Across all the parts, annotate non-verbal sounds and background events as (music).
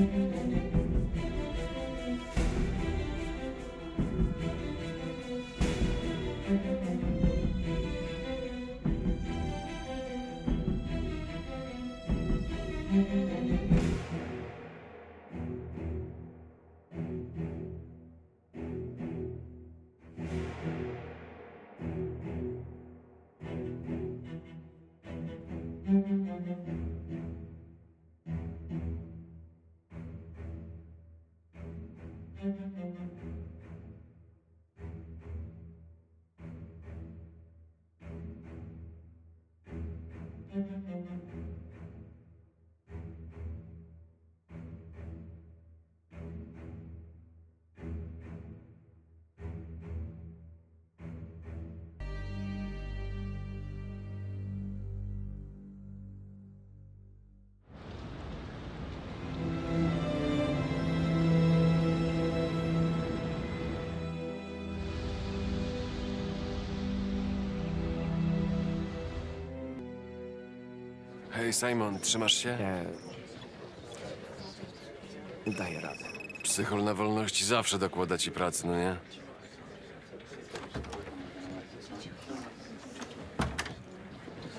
Música Hej, Simon, trzymasz się? Nie. Daję radę. Psychol na wolności zawsze dokłada ci pracy, no nie?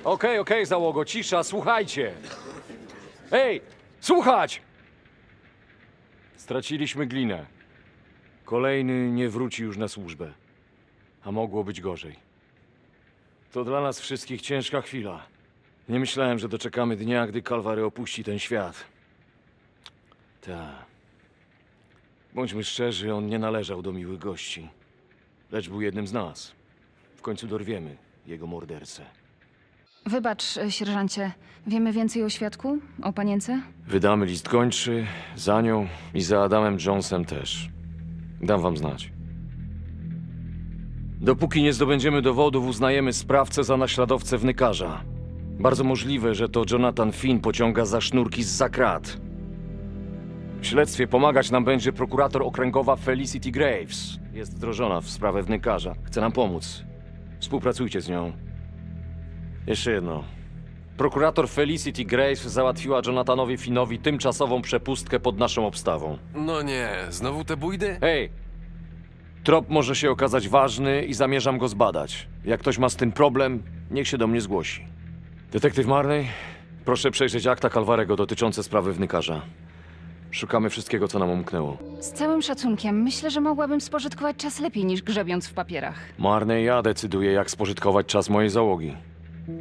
Okej, okej, załogo, cisza, słuchajcie. Ej, słuchać! Straciliśmy glinę. Kolejny nie wróci już na służbę. A mogło być gorzej. To dla nas wszystkich ciężka chwila. Nie myślałem, że doczekamy dnia, gdy Kalwary opuści ten świat. Ta. Bądźmy szczerzy, on nie należał do miłych gości. Lecz był jednym z nas. W końcu dorwiemy jego mordercę. Wybacz, sierżancie. Wiemy więcej o świadku? O panience? Wydamy list gończy, za nią i za Adamem Jonesem też. Dam wam znać. Dopóki nie zdobędziemy dowodów, uznajemy sprawcę za naśladowcę wnykarza. Bardzo możliwe, że to Jonathan Finn pociąga za sznurki z zakrat. W śledztwie pomagać nam będzie prokurator okręgowa Felicity Graves. Jest wdrożona w sprawę wnykarza. Chce nam pomóc. Współpracujcie z nią. Jeszcze jedno. Prokurator Felicity Grace załatwiła Jonathanowi Finnowi tymczasową przepustkę pod naszą obstawą. No nie, znowu te bójdy? Hej! Trop może się okazać ważny i zamierzam go zbadać. Jak ktoś ma z tym problem, niech się do mnie zgłosi. Detektyw Marley, proszę przejrzeć akta Kalwarego dotyczące sprawy wnykarza. Szukamy wszystkiego, co nam umknęło. Z całym szacunkiem, myślę, że mogłabym spożytkować czas lepiej niż grzebiąc w papierach. Marley, ja decyduję, jak spożytkować czas mojej załogi.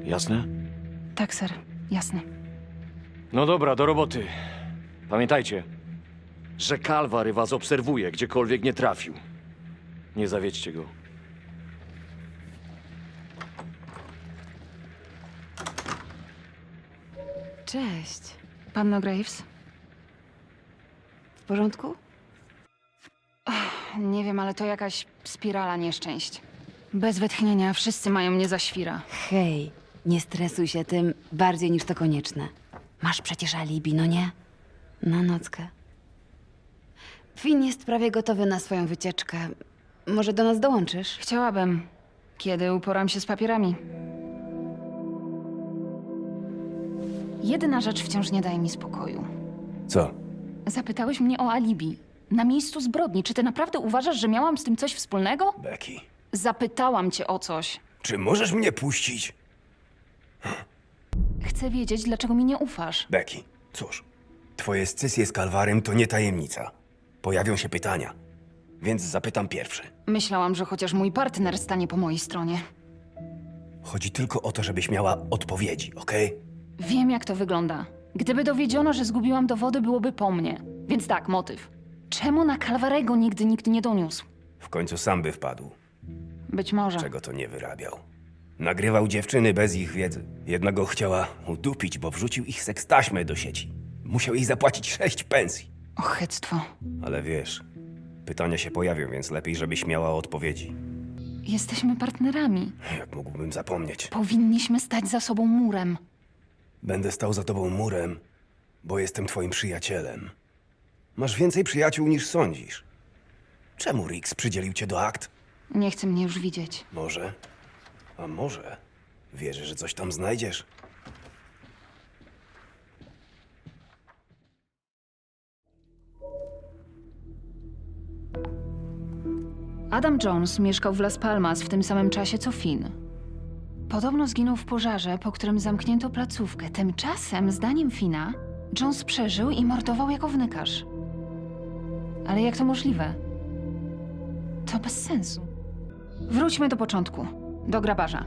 Jasne? Tak, ser. Jasne. No dobra, do roboty. Pamiętajcie, że Kalwary was obserwuje, gdziekolwiek nie trafił. Nie zawiedźcie go. Cześć. Panno Graves? W porządku? Nie wiem, ale to jakaś spirala nieszczęść. Bez wytchnienia wszyscy mają mnie za świra. Hej, nie stresuj się tym bardziej niż to konieczne. Masz przecież alibi, no nie? Na nockę. Finn jest prawie gotowy na swoją wycieczkę. Może do nas dołączysz? Chciałabym, kiedy uporam się z papierami. Jedna rzecz wciąż nie daje mi spokoju. Co? Zapytałeś mnie o alibi. Na miejscu zbrodni. Czy ty naprawdę uważasz, że miałam z tym coś wspólnego? Becky, Zapytałam cię o coś. czy możesz mnie puścić? Chcę wiedzieć, dlaczego mi nie ufasz. Becky, cóż, twoje scysje z Kalwarem to nie tajemnica. Pojawią się pytania, więc zapytam pierwszy. Myślałam, że chociaż mój partner stanie po mojej stronie. Chodzi tylko o to, żebyś miała odpowiedzi, okej? Wiem, jak to wygląda. Gdyby dowiedziono, że zgubiłam dowody, byłoby po mnie. Więc tak, motyw. Czemu na Calvarego nigdy nikt nie doniósł? W końcu sam by wpadł, Być może. czego to nie wyrabiał. Nagrywał dziewczyny bez ich wiedzy. Jedna go chciała udupić, bo wrzucił ich sekstaśmę do sieci. Musiał jej zapłacić sześć pensji. Ochyctwo. Ale wiesz, pytania się pojawią, więc lepiej, żebyś miała odpowiedzi. Jesteśmy partnerami. Jak mógłbym zapomnieć? Powinniśmy stać za sobą murem. Będę stał za tobą murem, bo jestem twoim przyjacielem. Masz więcej przyjaciół niż sądzisz. Czemu Rix przydzielił cię do akt? Nie chce mnie już widzieć. Może. A może. Wierzę, że coś tam znajdziesz. Adam Jones mieszkał w Las Palmas w tym samym czasie co Finn. Podobno zginął w pożarze, po którym zamknięto placówkę. Tymczasem, zdaniem Fina, Jones przeżył i mordował jako wnykarz. Ale jak to możliwe? To bez sensu. Wróćmy do początku, do grabarza.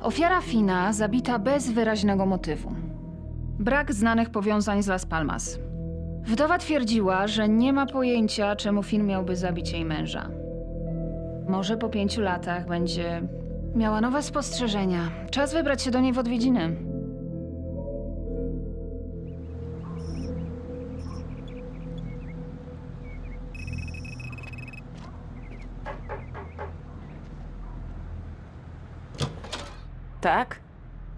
Ofiara Fina zabita bez wyraźnego motywu. Brak znanych powiązań z Las Palmas. Wdowa twierdziła, że nie ma pojęcia, czemu Finn miałby zabić jej męża. Może po pięciu latach będzie miała nowe spostrzeżenia. Czas wybrać się do niej w odwiedziny. Tak?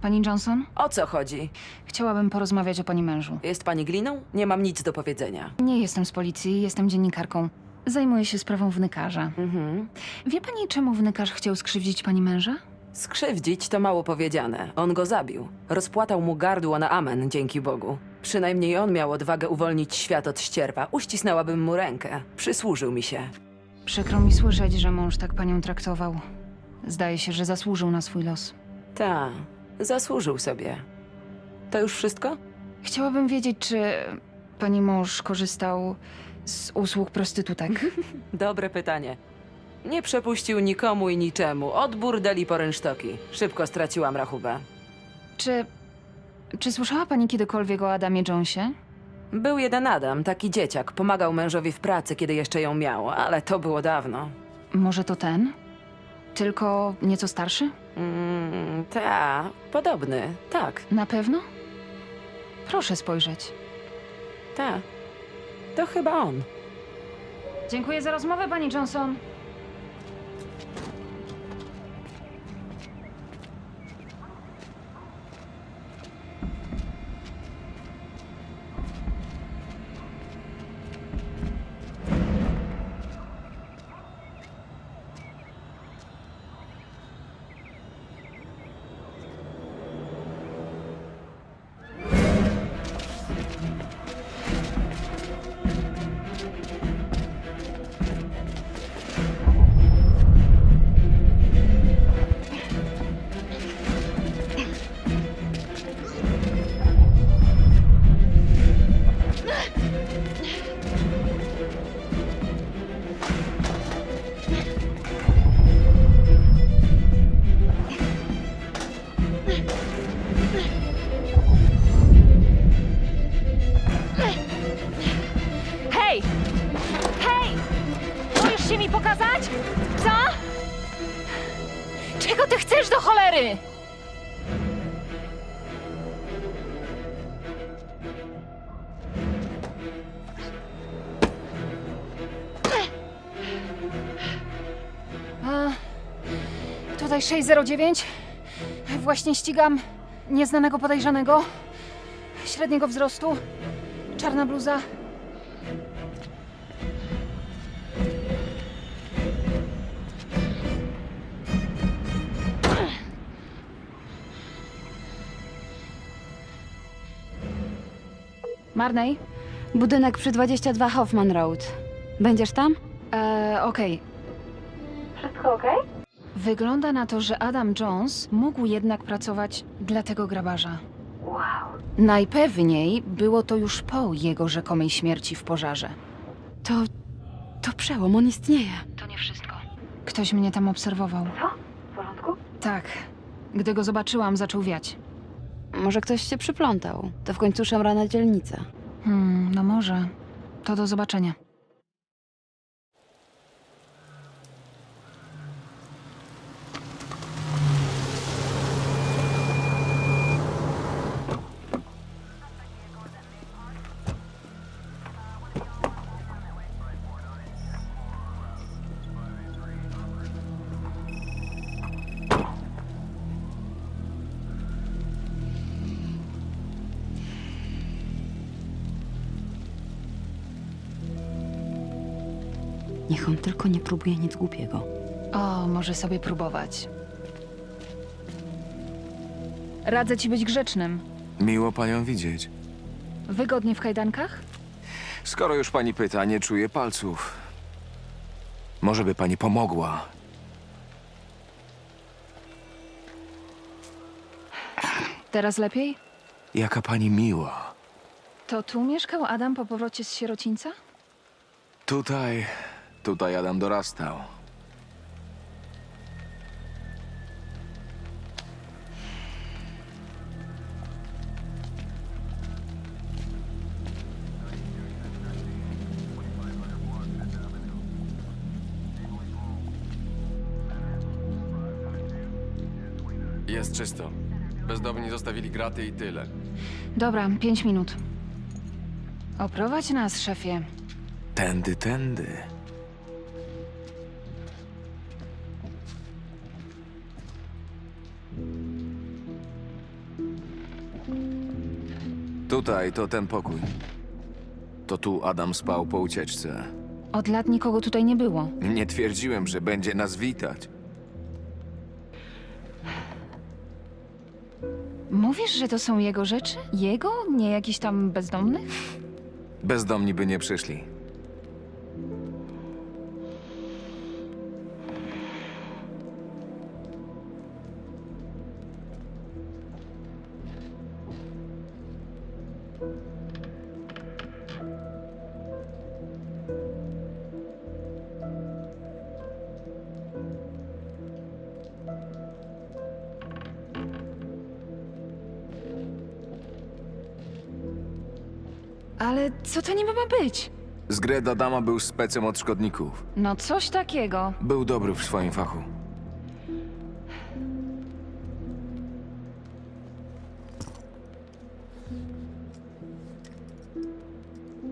Pani Johnson? O co chodzi? Chciałabym porozmawiać o pani mężu. Jest pani gliną? Nie mam nic do powiedzenia. Nie jestem z policji, jestem dziennikarką. Zajmuję się sprawą wnykarza. Mhm. Wie pani, czemu wnykarz chciał skrzywdzić pani męża? Skrzywdzić to mało powiedziane. On go zabił. Rozpłatał mu gardło na amen, dzięki Bogu. Przynajmniej on miał odwagę uwolnić świat od ścierwa. Uścisnęłabym mu rękę. Przysłużył mi się. Przykro mi słyszeć, że mąż tak panią traktował. Zdaje się, że zasłużył na swój los. Ta, zasłużył sobie. To już wszystko? Chciałabym wiedzieć, czy pani mąż korzystał z usług prostytutek. (laughs) Dobre pytanie. Nie przepuścił nikomu i niczemu. Od burdeli po rynsztoki. Szybko straciłam rachubę. czy. Czy słyszała pani kiedykolwiek o Adamie Jonesie? Był jeden Adam, taki dzieciak. Pomagał mężowi w pracy, kiedy jeszcze ją miał, ale to było dawno. Może to ten? Tylko nieco starszy? Mm, ta, podobny, tak, Na pewno? Proszę spojrzeć. ta. To chyba on. Dziękuję za rozmowę, pani Johnson. 609. Właśnie ścigam nieznanego podejrzanego. Średniego wzrostu. Czarna bluza. Marnej? Budynek przy 22 Hoffman Road. Będziesz tam? Eee, okej. Wszystko okej? Wygląda na to, że Adam Jones mógł jednak pracować dla tego grabarza. Wow. Najpewniej było to już po jego rzekomej śmierci w pożarze. To. To przełom, on istnieje. To nie wszystko. Ktoś mnie tam obserwował. Co? W porządku? Tak. Gdy go zobaczyłam, zaczął wiać. Może ktoś się przyplątał. To w końcu szemrana dzielnica. Hmm, no może. To do zobaczenia. On tylko nie próbuje nic głupiego. O, może sobie próbować. Radzę ci być grzecznym. Miło panią widzieć. Wygodnie w kajdankach? Skoro już pani pyta, nie czuję palców. Może by pani pomogła. Teraz lepiej? Jaka pani miła. To tu mieszkał Adam po powrocie z sierocińca? Tutaj, tutaj Adam dorastał. Jest czysto. Bezdomni zostawili graty i tyle. Dobra, pięć minut. Oprowadź nas, szefie. Tędy, tędy. Tutaj to ten pokój. To tu Adam spał po ucieczce. Od lat nikogo tutaj nie było. Nie twierdziłem, że będzie nas witać. Mówisz, że to są jego rzeczy? Jego? Nie jakiś tam bezdomny? Bezdomni by nie przyszli. Ale co to niby ma być? Z gry Adama był specem od szkodników. No coś takiego. Był dobry w swoim fachu.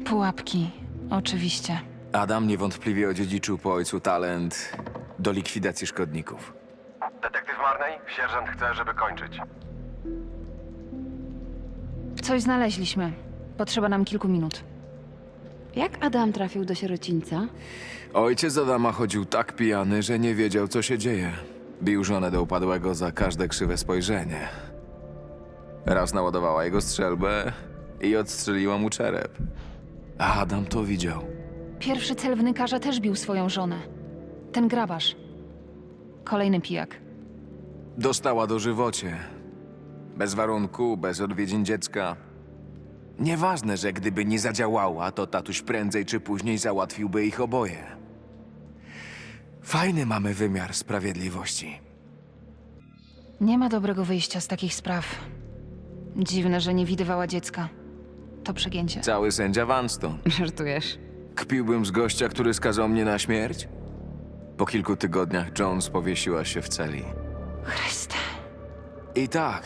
Pułapki. Oczywiście. Adam niewątpliwie odziedziczył po ojcu talent do likwidacji szkodników. Detektyw Marney? Sierżant chce, żeby kończyć. Coś znaleźliśmy. Potrzeba nam kilku minut. Jak Adam trafił do sierocińca? Ojciec Adama chodził tak pijany, że nie wiedział, co się dzieje. Bił żonę do upadłego za każde krzywe spojrzenie. Raz naładowała jego strzelbę i odstrzeliła mu czerep. A Adam to widział. Pierwszy cel wnykarza też bił swoją żonę. Ten grabarz. Kolejny pijak. Dostała do żywocie. Bez warunku, bez odwiedzin dziecka. Nieważne, że gdyby nie zadziałała, to tatuś prędzej czy później załatwiłby ich oboje. Fajny mamy wymiar sprawiedliwości. Nie ma dobrego wyjścia z takich spraw. Dziwne, że nie widywała dziecka. To przegięcie. Cały sędzia Vanston. (laughs) Żartujesz. Kpiłbym z gościa, który skazał mnie na śmierć? Po kilku tygodniach Jones powiesiła się w celi. Chryste. I tak,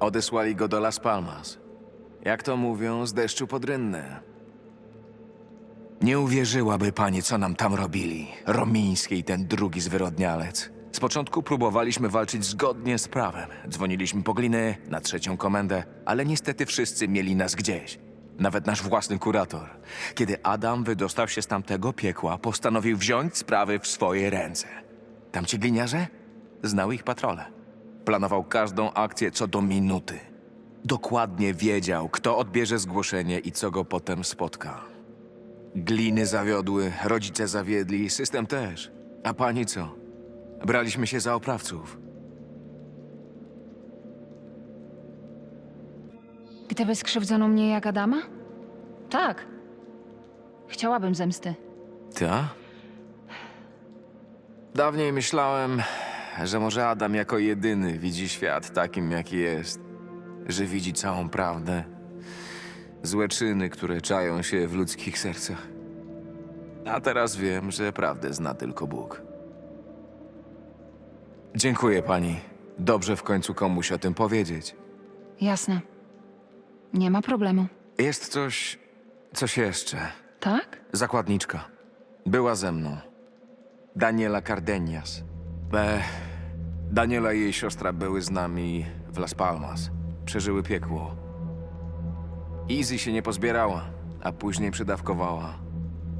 odesłali go do Las Palmas. Jak to mówią, z deszczu pod rynnę. Nie uwierzyłaby pani, co nam tam robili. Romiński i ten drugi zwyrodnialec. Z początku próbowaliśmy walczyć zgodnie z prawem. Dzwoniliśmy po gliny, na trzecią komendę, ale niestety wszyscy mieli nas gdzieś. Nawet nasz własny kurator. Kiedy Adam wydostał się z tamtego piekła, postanowił wziąć sprawy w swoje ręce. Tamci gliniarze? Znał ich patrole. Planował każdą akcję co do minuty. Dokładnie wiedział, kto odbierze zgłoszenie i co go potem spotka. Gliny zawiodły, rodzice zawiedli, system też. A pani co? Braliśmy się za oprawców. Gdyby skrzywdzono mnie jak Adama? Tak. Chciałabym zemsty. Ta? Dawniej myślałem, że może Adam jako jedyny widzi świat takim, jaki jest. Że widzi całą prawdę. Złe czyny, które czają się w ludzkich sercach. A teraz wiem, że prawdę zna tylko Bóg. Dziękuję pani. Dobrze w końcu komuś o tym powiedzieć. Jasne. Nie ma problemu. Jest coś. coś jeszcze. Tak? Zakładniczka. Była ze mną. Daniela Cardenias. E, Daniela i jej siostra były z nami w Las Palmas. Przeżyły piekło. Easy się nie pozbierała, a później przydawkowała.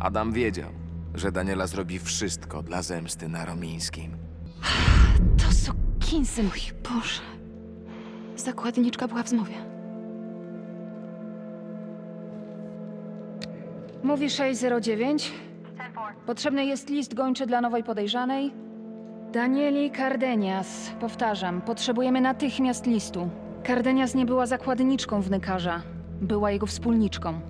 Adam wiedział, że Daniela zrobi wszystko dla zemsty na Romińskim. To sukinsyn. Mój Boże. Zakładniczka była w zmowie. Mówi 609? Potrzebny jest list gończy dla nowej podejrzanej. Danieli Cardenias. Powtarzam, potrzebujemy natychmiast listu. Cardenias nie była zakładniczką wnykarza. Była jego wspólniczką.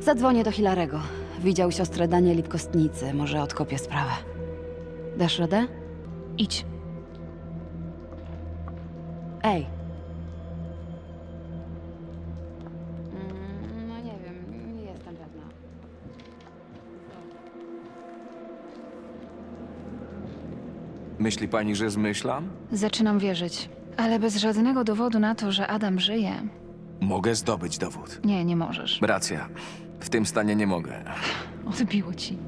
Zadzwonię do Hilarego. Widział siostrę Danieli w kostnicy. Może odkopię sprawę. Dasz radę? Idź. Ej. Myśli pani, że zmyślam? Zaczynam wierzyć. Ale bez żadnego dowodu na to, że Adam żyje. Mogę zdobyć dowód. Nie, nie możesz. Racja. W tym stanie nie mogę. Odbiło ci.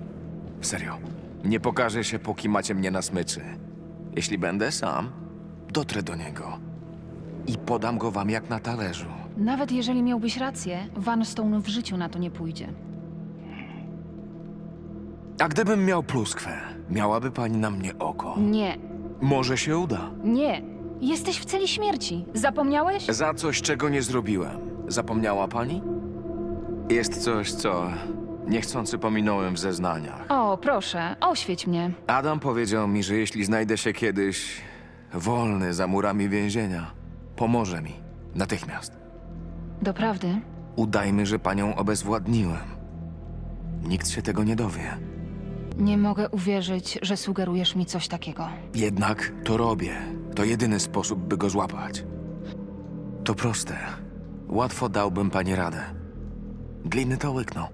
Serio. Nie pokażę się, póki macie mnie na smyczy. Jeśli będę sam, dotrę do niego. I podam go wam jak na talerzu. Nawet jeżeli miałbyś rację, Van Stone w życiu na to nie pójdzie. A gdybym miał pluskwę, miałaby pani na mnie oko. Nie, Może się uda. nie. Jesteś w celi śmierci. Zapomniałeś? Za coś, czego nie zrobiłem. Zapomniała pani? Jest coś, co niechcący pominąłem w zeznaniach. O, proszę, oświeć mnie. Adam powiedział mi, że jeśli znajdę się kiedyś wolny za murami więzienia, pomoże mi. Natychmiast. Doprawdy? Udajmy, że panią obezwładniłem. Nikt się tego nie dowie. Nie mogę uwierzyć, że sugerujesz mi coś takiego. Jednak to robię. To jedyny sposób, by go złapać. To proste. Łatwo dałbym pani radę. Gliny to łykną.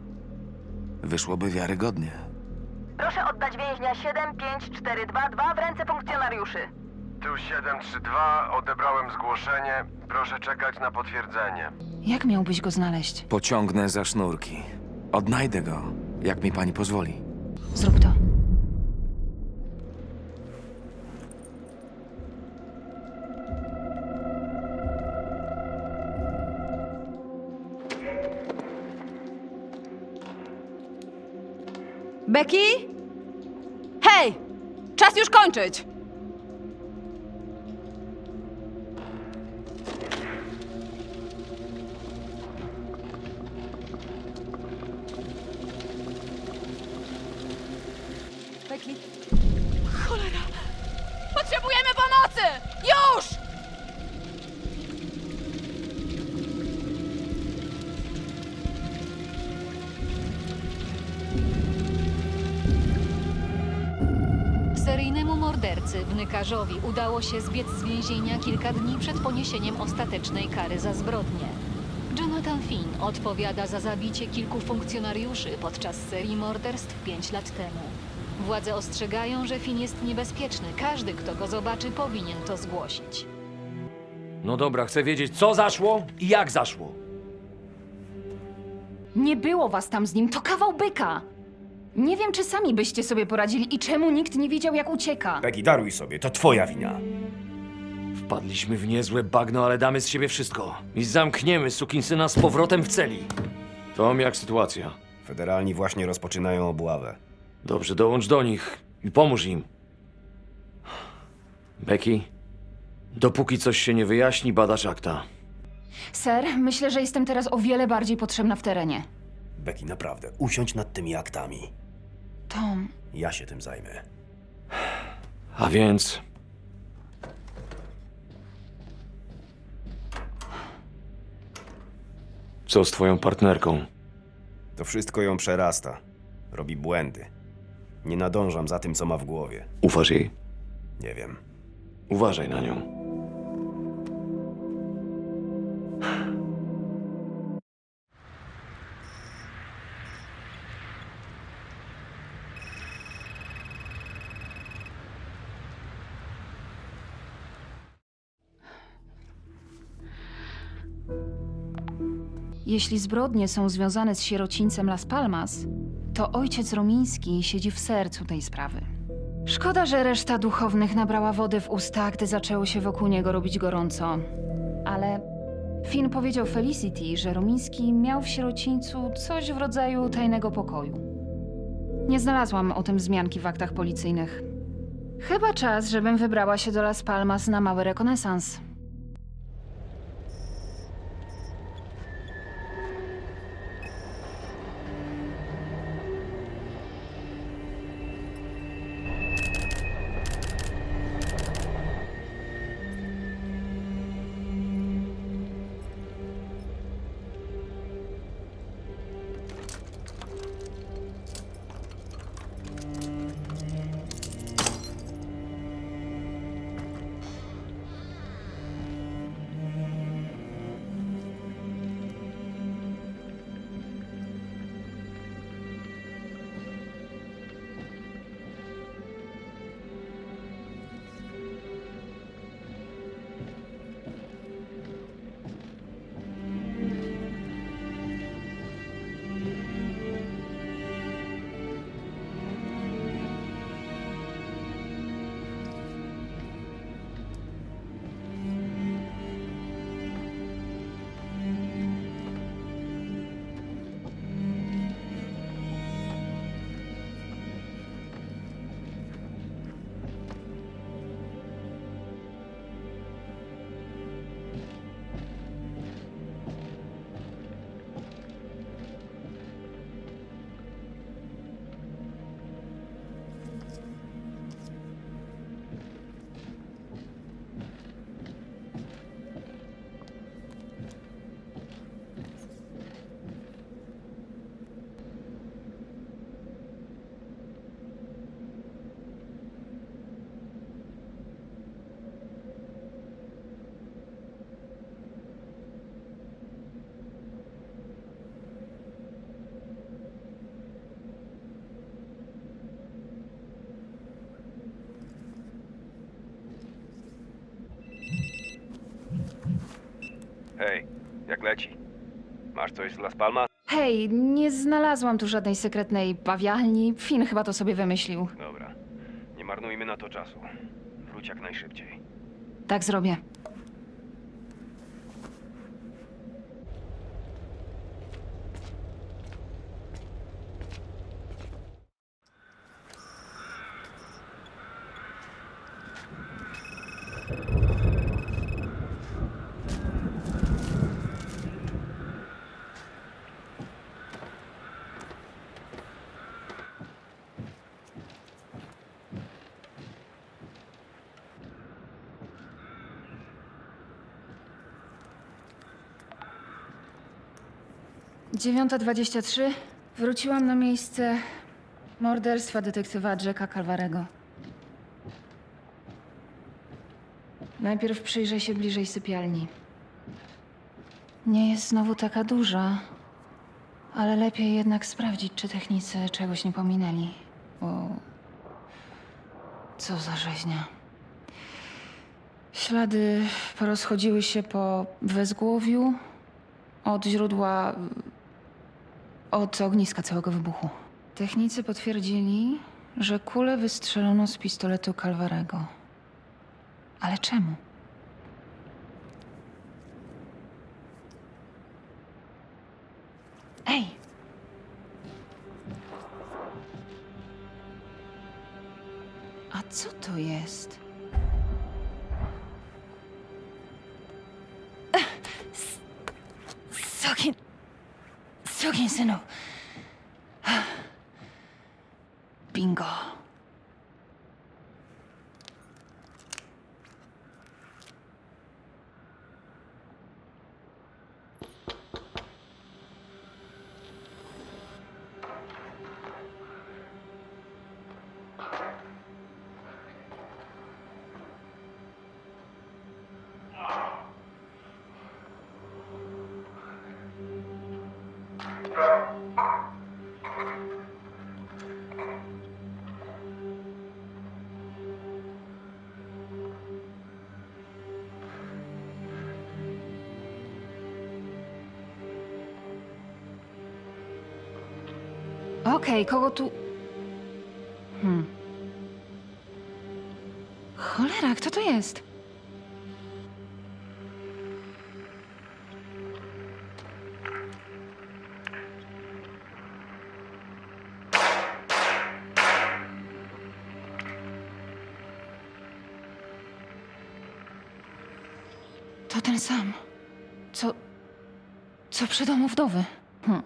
Wyszłoby wiarygodnie. Proszę oddać więźnia 75422 w ręce funkcjonariuszy. Tu 732, odebrałem zgłoszenie. Proszę czekać na potwierdzenie. Jak miałbyś go znaleźć? Pociągnę za sznurki. Odnajdę go, jak mi pani pozwoli. Zrób to. Becky? Hej! Czas już kończyć! Mordercy, wnykarzowi, udało się zbiec z więzienia kilka dni przed poniesieniem ostatecznej kary za zbrodnię. Jonathan Finn odpowiada za zabicie kilku funkcjonariuszy podczas serii morderstw pięć lat temu. Władze ostrzegają, że Finn jest niebezpieczny. Każdy, kto go zobaczy, powinien to zgłosić. No dobra, chcę wiedzieć, co zaszło i jak zaszło. Nie było was tam z nim, to kawał byka! Nie wiem, czy sami byście sobie poradzili i czemu nikt nie widział, jak ucieka. Becky, daruj sobie, to twoja wina. Wpadliśmy w niezłe bagno, ale damy z siebie wszystko. I zamkniemy sukinsyna z powrotem w celi. Tom, jak sytuacja? Federalni właśnie rozpoczynają obławę. Dobrze, dołącz do nich i pomóż im. Becky, dopóki coś się nie wyjaśni, badacz akta. Ser, myślę, że jestem teraz o wiele bardziej potrzebna w terenie. Becky, naprawdę, usiądź nad tymi aktami. Tom, Ja się tym zajmę. A więc... Co z twoją partnerką? To wszystko ją przerasta. Robi błędy. Nie nadążam za tym, co ma w głowie. Ufasz jej? Nie wiem. Uważaj na nią. Jeśli zbrodnie są związane z sierocińcem Las Palmas, to ojciec Romiński siedzi w sercu tej sprawy. Szkoda, że reszta duchownych nabrała wody w usta, gdy zaczęło się wokół niego robić gorąco. Ale Finn powiedział Felicity, że Romiński miał w sierocińcu coś w rodzaju tajnego pokoju. Nie znalazłam o tym wzmianki w aktach policyjnych. Chyba czas, żebym wybrała się do Las Palmas na mały rekonesans. Masz coś z Las Palmas? Hej, nie znalazłam tu żadnej sekretnej bawialni. Finn chyba to sobie wymyślił. Dobra. Nie marnujmy na to czasu. Wróć jak najszybciej. Tak zrobię. Dziewiąta dwadzieścia trzy. Wróciłam na miejsce morderstwa detektywa Jacka Calvarego. Najpierw przyjrzę się bliżej sypialni. Nie jest znowu taka duża, ale lepiej jednak sprawdzić, czy technicy czegoś nie pominęli. Bo... Co za rzeźnia. Ślady porozchodziły się po wezgłowiu, od źródła. Od ogniska całego wybuchu. Technicy potwierdzili, że kulę wystrzelono z pistoletu Calvarego. Ale czemu? Ej! A co to jest? Sokin... Sugin Sinnoh. Bingo. Okej, kogo tu... Hmm. Cholera, kto to jest? To ten sam. Co... Co przy domu wdowy. Hm.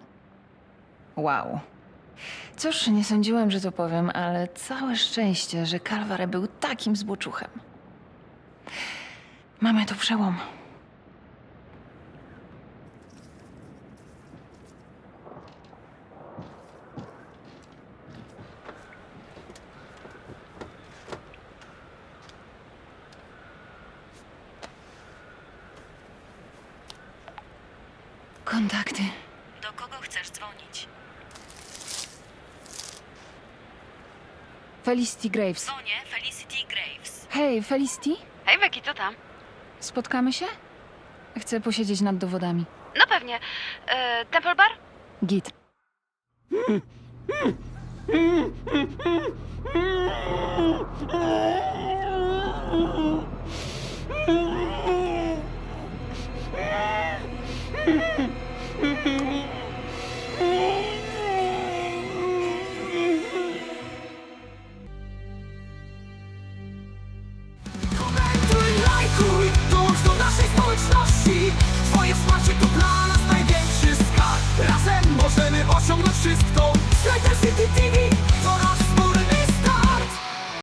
Wow. Cóż, nie sądziłem, że to powiem, ale całe szczęście, że Calvary był takim zboczuchem. Mamy tu przełom. Kontakty. Do kogo chcesz dzwonić? Felicity Graves. Dzwonię Felicity Graves. Hej, Felicity? Hej, Becky, co tam? Spotkamy się? Chcę posiedzieć nad dowodami. No pewnie. E, Temple Bar? Git. (laughs) Właśnie to dla nas największy skarb. Razem możemy osiągnąć wszystko. Snyder City TV